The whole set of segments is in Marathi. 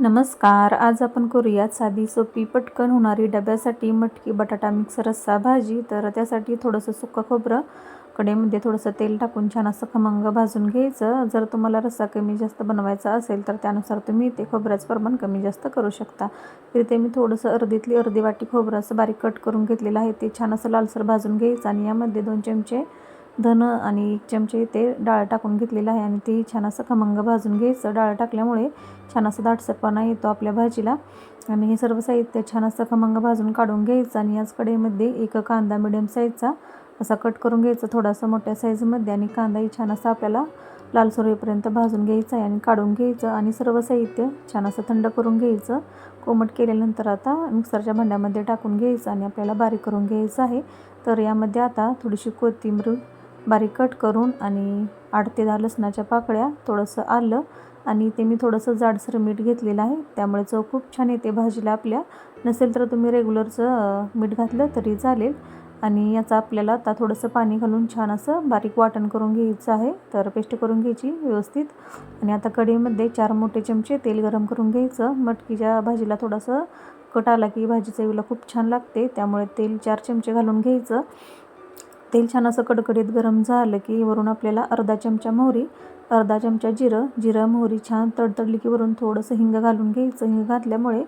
नमस्कार आज आपण करूयात साधी सोपी पटकन होणारी डब्यासाठी मटकी बटाटा मिक्स रस्सा भाजी. तर त्यासाठी थोडंसं सुकं खोबरं कडेमध्ये थोडंसं तेल टाकून छान असं खमंग भाजून घ्यायचं. जर तुम्हाला रस्सा कमी जास्त बनवायचा असेल तर त्यानुसार तुम्ही ते खोबऱ्याचं प्रमाण कमी जास्त करू शकता. इथे मी थोडंसं अर्धीतली अर्धी वाटी खोबरं असं बारीक कट करून घेतलेलं आहे. ते छान असं लालसर भाजून घ्यायचं आणि यामध्ये दोन चमचे धन आणि एक चमचे ते डाळ टाकून घेतलेलं आहे आणि ते छान असं खमंग भाजून घ्यायचं. डाळ टाकल्यामुळे छान असं दाटसरपणा येतो आपल्या भाजीला. आणि हे सर्व साहित्य छान असं खमंग भाजून काढून घ्यायचं आणि याच कडेमध्ये एक कांदा मिडियम साईजचा असा कट करून घ्यायचा थोडासा मोठ्या साईजमध्ये आणि कांदाही छान असा आपल्याला लाल होईपर्यंत भाजून घ्यायचा आहे आणि काढून घ्यायचं आणि सर्व साहित्य छान असं थंड करून घ्यायचं. कोमट केल्यानंतर आता मिक्सरच्या भांड्यामध्ये टाकून घ्यायचं आणि आपल्याला बारीक करून घ्यायचं आहे. तर यामध्ये आता थोडीशी कोथिंबीर बारीक कट करून आणि आठ ते दहा लसणाच्या पाकळ्या थोडंसं आलं आणि ते मी थोडंसं जाडसर मीठ घेतलेलं आहे. त्यामुळे चव खूप छान येते भाजीला आपल्या. नसेल तर तुम्ही रेग्युलरचं मीठ घातलं तरी चालेल. आणि याचा आपल्याला आता थोडंसं पाणी घालून छान असं बारीक वाटण करून घ्यायचं आहे. तर पेस्ट करून घ्यायची व्यवस्थित. आणि आता कढईमध्ये चार मोठे चमचे तेल गरम करून घ्यायचं. मटकीच्या भाजीला थोडंसं कट आला की भाजी चवीला खूप छान लागते. त्यामुळे तेल चार चमचे घालून घ्यायचं. तेल छान असं कडकडीत गरम झालं की वरून आपल्याला अर्धा चमचा मोहरी अर्धा चमचा जिरं जिरं मोहरी छान तडतडली की वरून थोडंसं हिंग घालून घ्यायचं. हिंग घातल्यामुळे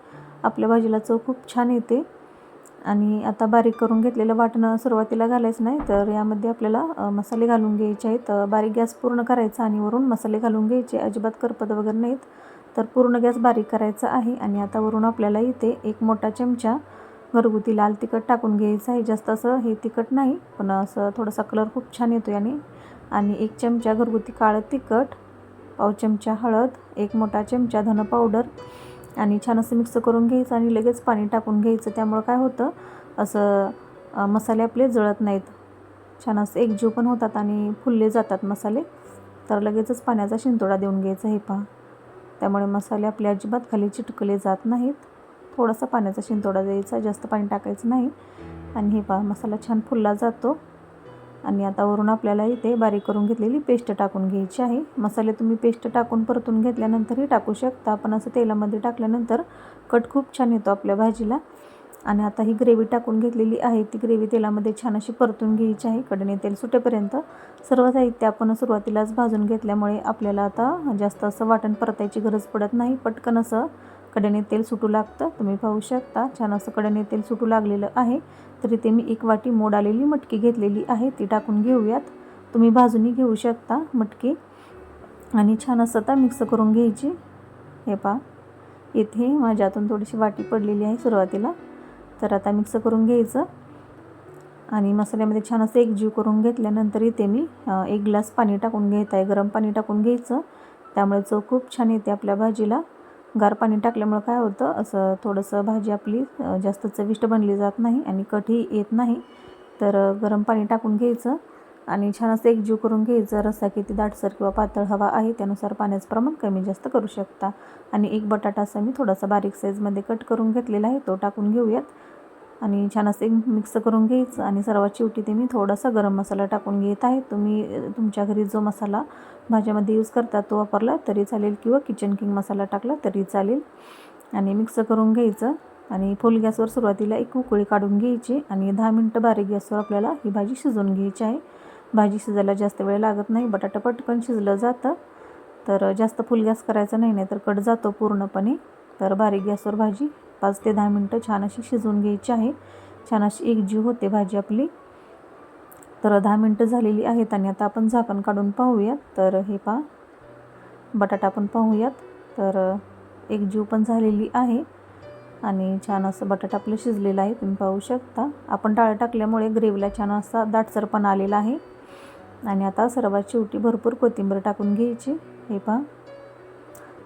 आपल्या भाजीला चव खूप छान येते. आणि आता बारीक करून घेतलेलं वाटणं सुरुवातीला घालायचं नाही तर यामध्ये आपल्याला मसाले घालून घ्यायचे आहेत. बारीक गॅस पूर्ण करायचा आणि वरून मसाले घालून घ्यायचे. अजिबात करपत वगैरे नाहीत तर पूर्ण गॅस बारीक करायचा आहे. आणि आता वरून आपल्याला इथे एक मोठा चमचा घरगुती लाल तिखट टाकून घ्यायचं आहे. जास्त असं हे तिखट नाही पण असं थोडासा कलर खूप छान येतो याने आणि एक चमचा घरगुती काळं तिखट पाव चमचा हळद एक मोठा चमचा धन पावडर आणि छान असं मिक्स करून घ्यायचं आणि लगेच पाणी टाकून घ्यायचं. त्यामुळं काय होतं असं मसाले आपले जळत नाहीत. छान असं एकजीव पण होतात आणि फुलले जातात मसाले. तर लगेचच पाण्याचा शिंतोडा देऊन घ्यायचा हे पहा. त्यामुळे मसाले आपले अजिबात खाली चिटकले जात नाहीत. थोडासा पाण्याचा शिंतोडा द्यायचा जास्त पाणी टाकायचं नाही. आणि हे पा मसाला छान फुलला जातो. आणि आता वरून आपल्याला इथे बारीक करून घेतलेली पेस्ट टाकून घ्यायची आहे. मसाले तुम्ही पेस्ट टाकून परतून घेतल्यानंतरही टाकू शकता. पण असं तेलामध्ये टाकल्यानंतर कट खूप छान येतो आपल्या भाजीला. आणि आता ही ग्रेव्ही टाकून घेतलेली आहे. ती ग्रेव्ही तेलामध्ये छान अशी परतून घ्यायची आहे. कडणे तेल सुटेपर्यंत सर्व साहित्य आपण सुरुवातीलाच भाजून घेतल्यामुळे आपल्याला आता जास्त असं वाटण परतायची गरज पडत नाही. पटकन असं कडेने तेल सुटू लागतं. तुम्ही पाहू शकता छान असं कडेने तेल सुटू लागलेलं आहे. तरी ते मी एक वाटी मोड आलेली मटकी घेतलेली आहे ती टाकून घेऊयात. तुम्ही भाजूनही घेऊ शकता मटकी. आणि छान असं आता मिक्स करून घ्यायची. हे पा इथे माझ्यातून थोडीशी वाटी पडलेली आहे सुरुवातीला. तर आता मिक्स करून घ्यायचं. आणि मसाल्यामध्ये छान असं एकजीव करून घेतल्यानंतर इथे मी एक ग्लास पाणी टाकून घेत आहे. गरम पाणी टाकून घ्यायचं. त्यामुळे चव खूप छान येते आपल्या भाजीला. गार पाणी टाकल्यामुळं काय होतं असं थोडंसं भाजी आपली जास्त चविष्ट बनली जात नाही आणि कठही येत नाही. तर गरम पाणी टाकून घ्यायचं आणि छान असं एकजीव करून घ्यायचं. रस्सा किती दाटसर किंवा पातळ हवा आहे त्यानुसार पाण्याचं प्रमाण कमी जास्त करू शकता. आणि एक बटाटा असा मी थोडासा बारीक साईजमध्ये कट करून घेतलेला आहे तो टाकून घेऊयात. आणि छान असे मिक्स करून घ्यायचं आणि सर्वात शेवटी ते मी थोडासा गरम मसाला टाकून घेत आहे. तुम्ही तुमच्या घरी जो मसाला भाज्यामध्ये यूज करता तो वापरला तरी चालेल किंवा किचन किंग मसाला टाकला तरी चालेल. आणि मिक्स करून घ्यायचं आणि फुल गॅसवर सुरुवातीला एक उकळी काढून घ्यायची आणि दहा मिनटं बारीक गॅसवर आपल्याला ही भाजी शिजवून घ्यायची आहे. भाजी शिजायला जास्त वेळ लागत नाही बटाटा पटकन शिजलं जातं. तर जास्त फुल गॅस करायचा नाही नाही तर कट जातो पूर्णपणे. तर बारीक गॅसवर भाजी पाच ते दहा मिनटं छान अशी शिजवून घ्यायची आहे. छान अशी एकजीव होते भाजी आपली. तर दहा मिनटं झालेली आहेत आणि आता आपण झाकण काढून पाहूयात. तर हे पा बटाटा पण पाहूयात. तर एकजीव पण झालेली आहे. आणि छान असं बटाटा आपलं शिजलेलं आहे. तुम्ही पाहू शकता. आपण डाळ टाकल्यामुळे ग्रेव्हीला छान असा दाटसरपणा आलेला आहे. आणि आता सर्वात शेवटी भरपूर कोथिंबीर टाकून घ्यायची. हे पहा.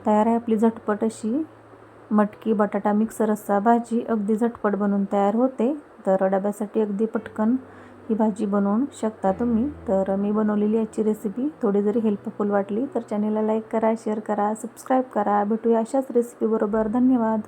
तयार आहे आपली झटपट अशी. मटकी बटाटा मिक्स रस्सा भाजी अगदी झटपट बनवून तयार होते. तर डब्यासाठी अगदी पटकन ही भाजी बनवून शकता तुम्ही. तर मी बनवलेली याची रेसिपी थोडी जरी हेल्पफुल वाटली तर चॅनेलला लाईक करा शेअर करा सबस्क्राईब करा. भेटूया अशाच रेसिपीबरोबर धन्यवाद.